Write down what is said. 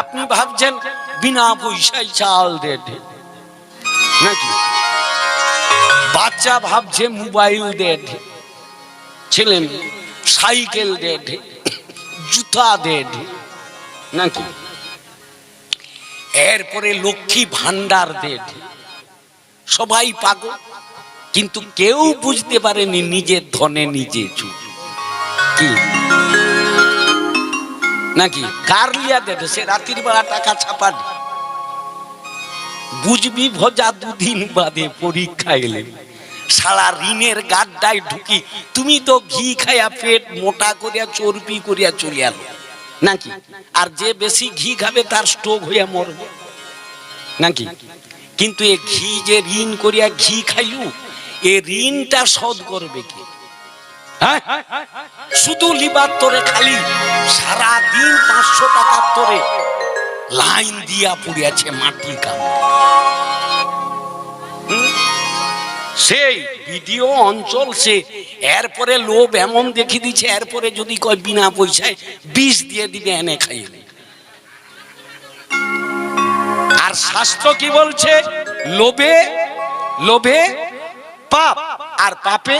আপনি ভাবছেন বিনা পয়সায় চাল দেন। নাকি? বাচ্চা ভাবছে মোবাইল দেন। ছেলে সাইকেল দেন। জুতা দেন। নাকি? এরপরে লক্ষ্মী ভান্ডার দেন। সবাই পাগল, কিন্তু কেউ বুঝতে পারেনি নিজের ধনে নিজে চুপ কি? নাকি? কার লিয়া দেবে? সে রাত্রির বেলা টাকা ছাপান বুঝবি ভজা দুদিন বাদে পরীক্ষা এলে। সারা ঋণের গাড্ডায় ঢুকি তুমি তো ঘি খাইয়া পেট মোটা করিয়া চর্বি করিয়া চলে আলো। নাকি? আর যে বেশি ঘি খাবে তার স্ট্রোক হইয়া মরবে। নাকি? কিন্তু এ ঘি যে ঋণ করিয়া ঘি খাইলু, এ ঋণটা শোধ করবে কি? হ্যাঁ? শুধু লিবার তোরে খালি দিন পাঁচশো টাকার তোরে লাইন দিয়া পড়িয়াছে মাটি কাম সেই ভিডিও অঞ্চল সে, এরপরে লোভ এমন দেখি দিচ্ছে এরপরে যদি কয় বিনা পয়সায় বিষ দিয়ে দিবে, এনে খাইয়ে আর শাস্ত্র কি বলছে? লোভে লোভে পাপ, আর পাপে